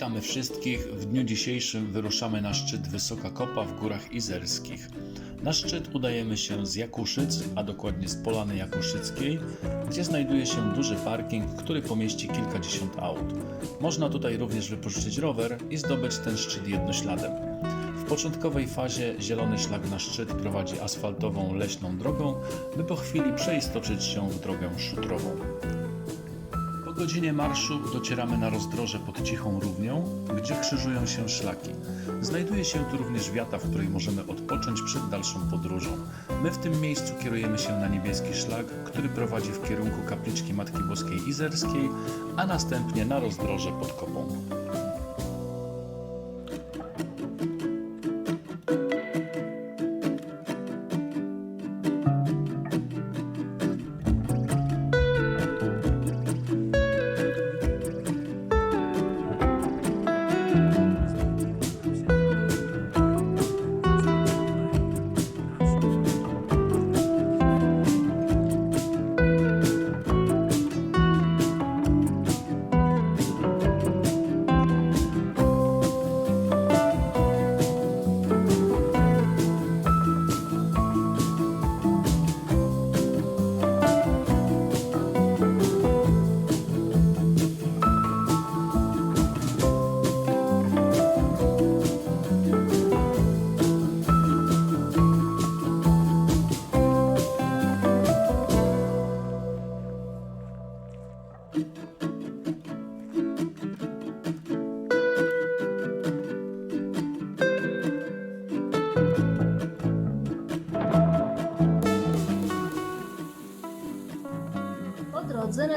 Witamy wszystkich. W dniu dzisiejszym wyruszamy na szczyt Wysoka Kopa w Górach Izerskich. Na szczyt udajemy się z Jakuszyc, a dokładnie z Polany Jakuszyckiej, gdzie znajduje się duży parking, który pomieści kilkadziesiąt aut. Można tutaj również wypożyczyć rower i zdobyć ten szczyt jednośladem. W początkowej fazie zielony szlak na szczyt prowadzi asfaltową leśną drogą, by po chwili przeistoczyć się w drogę szutrową. Godzinie marszu docieramy na rozdroże pod Cichą Równią, gdzie krzyżują się szlaki. Znajduje się tu również wiata, w której możemy odpocząć przed dalszą podróżą. My w tym miejscu kierujemy się na niebieski szlak, który prowadzi w kierunku kapliczki Matki Boskiej Izerskiej, a następnie na rozdroże pod kopą.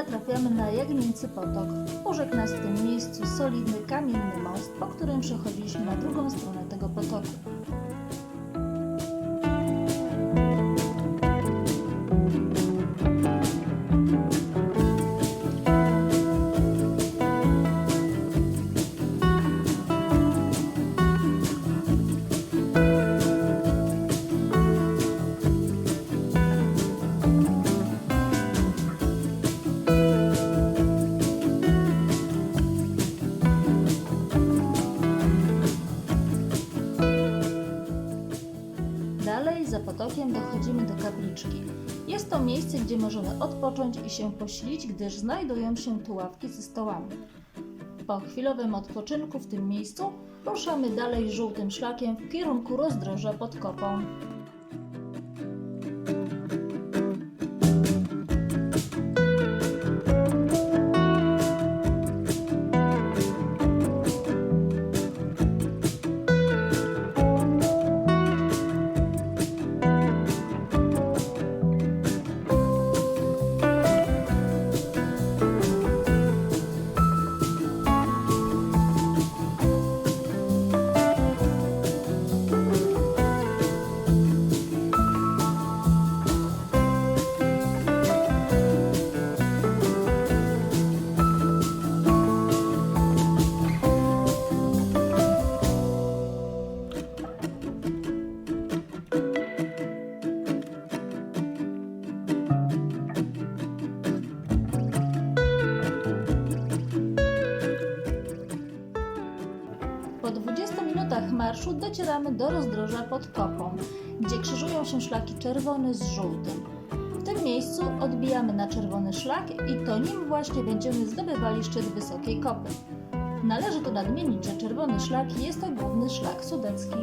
Natrafiamy na Jagnięcy Potok. Urzekł nas w tym miejscu solidny kamienny most, po którym przechodziliśmy na drugą stronę tego potoku. Za potokiem dochodzimy do kapliczki. Jest to miejsce, gdzie możemy odpocząć i się posilić, gdyż znajdują się tu ławki ze stołami. Po chwilowym odpoczynku w tym miejscu ruszamy dalej żółtym szlakiem w kierunku rozdroża pod kopą. Docieramy do rozdroża pod kopą, gdzie krzyżują się szlaki czerwony z żółtym. W tym miejscu odbijamy na czerwony szlak i to nim właśnie będziemy zdobywali szczyt wysokiej kopy. Należy tu nadmienić, że czerwony szlak jest to główny szlak sudecki.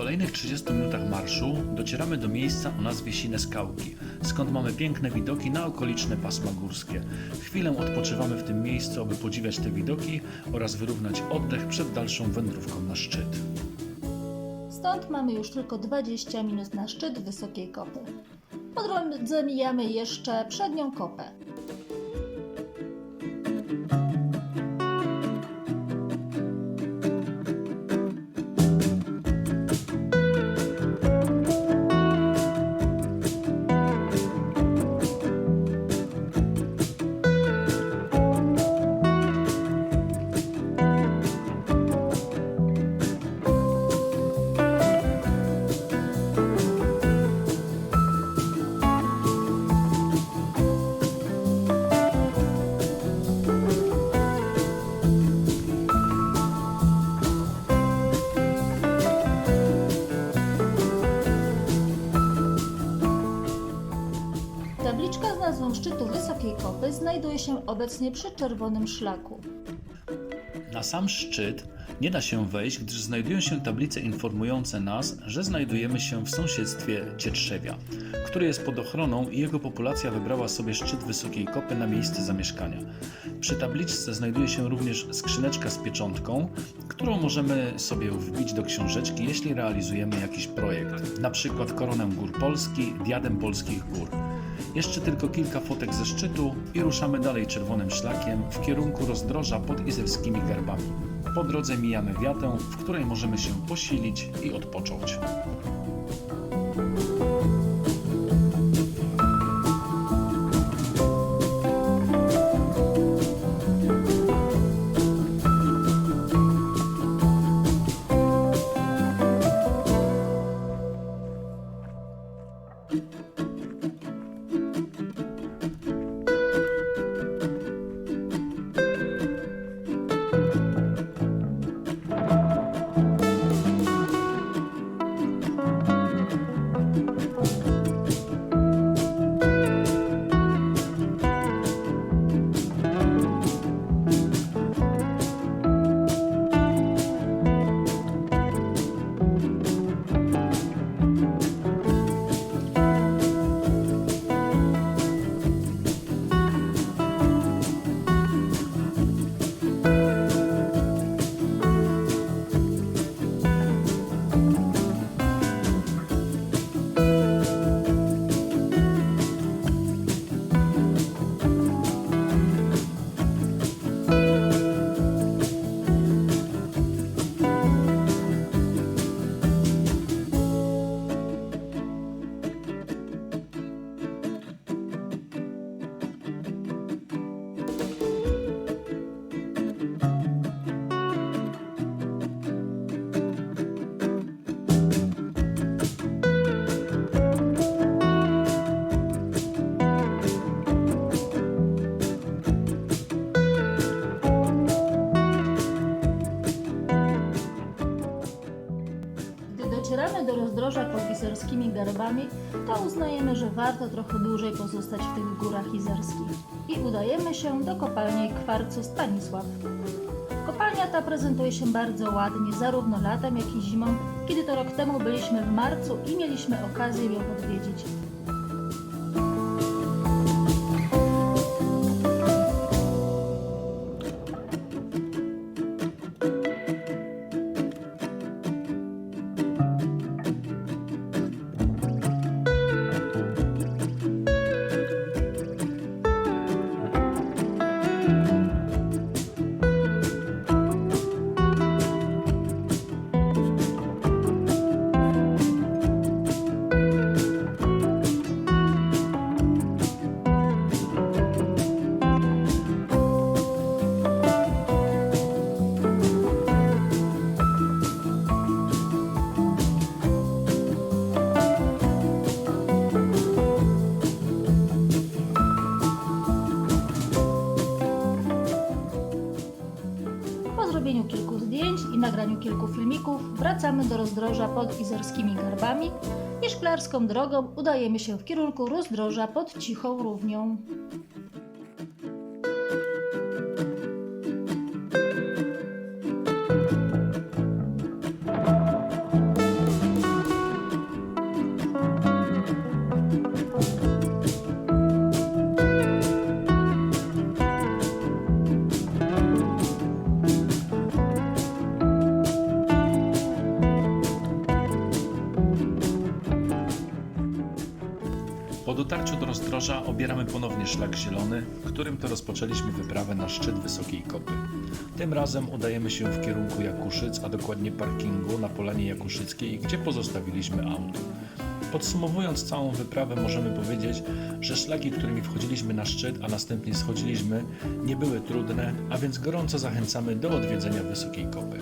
Kolejnych 30 minutach marszu docieramy do miejsca o nazwie Sine Skałki, skąd mamy piękne widoki na okoliczne pasma górskie. Chwilę odpoczywamy w tym miejscu, aby podziwiać te widoki oraz wyrównać oddech przed dalszą wędrówką na szczyt. Stąd mamy już tylko 20 minut na szczyt Wysokiej Kopy. Po drodze mijamy jeszcze przednią kopę. Szczytu Wysokiej Kopy znajduje się obecnie przy czerwonym szlaku. Na sam szczyt nie da się wejść, gdyż znajdują się tablice informujące nas, że znajdujemy się w sąsiedztwie Cietrzewia, który jest pod ochroną i jego populacja wybrała sobie szczyt Wysokiej Kopy na miejsce zamieszkania. Przy tabliczce znajduje się również skrzyneczka z pieczątką, którą możemy sobie wbić do książeczki, jeśli realizujemy jakiś projekt, przykład Koronę Gór Polski, Diadem Polskich Gór. Jeszcze tylko kilka fotek ze szczytu i ruszamy dalej czerwonym szlakiem w kierunku rozdroża pod izerskimi garbami. Po drodze mijamy wiatę, w której możemy się posilić i odpocząć. Do rozdroża pod izerskimi garbami, to uznajemy, że warto trochę dłużej pozostać w tych górach izerskich i udajemy się do kopalni kwarcu Stanisław. Kopalnia ta prezentuje się bardzo ładnie, zarówno latem, jak i zimą, kiedy to rok temu byliśmy w marcu i mieliśmy okazję ją odwiedzić. Filmików wracamy do rozdroża pod izerskimi garbami i szklarską drogą udajemy się w kierunku rozdroża pod Cichą Równią. Po dotarciu do rozdroża obieramy ponownie szlak zielony, którym to rozpoczęliśmy wyprawę na szczyt Wysokiej Kopy. Tym razem udajemy się w kierunku Jakuszyc, a dokładnie parkingu na Polanie Jakuszyckiej, gdzie pozostawiliśmy auto. Podsumowując całą wyprawę, możemy powiedzieć, że szlaki, którymi wchodziliśmy na szczyt, a następnie schodziliśmy, nie były trudne, a więc gorąco zachęcamy do odwiedzenia Wysokiej Kopy.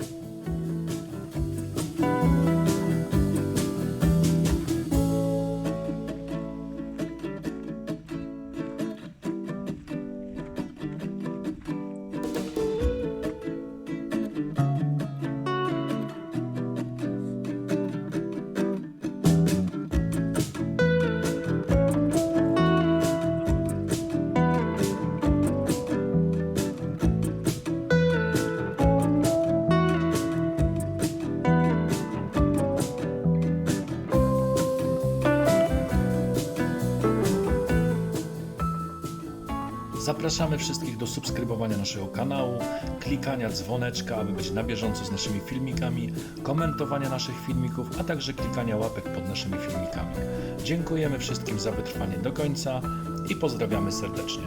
Zapraszamy wszystkich do subskrybowania naszego kanału, klikania dzwoneczka, aby być na bieżąco z naszymi filmikami, komentowania naszych filmików, a także klikania łapek pod naszymi filmikami. Dziękujemy wszystkim za wytrwanie do końca i pozdrawiamy serdecznie.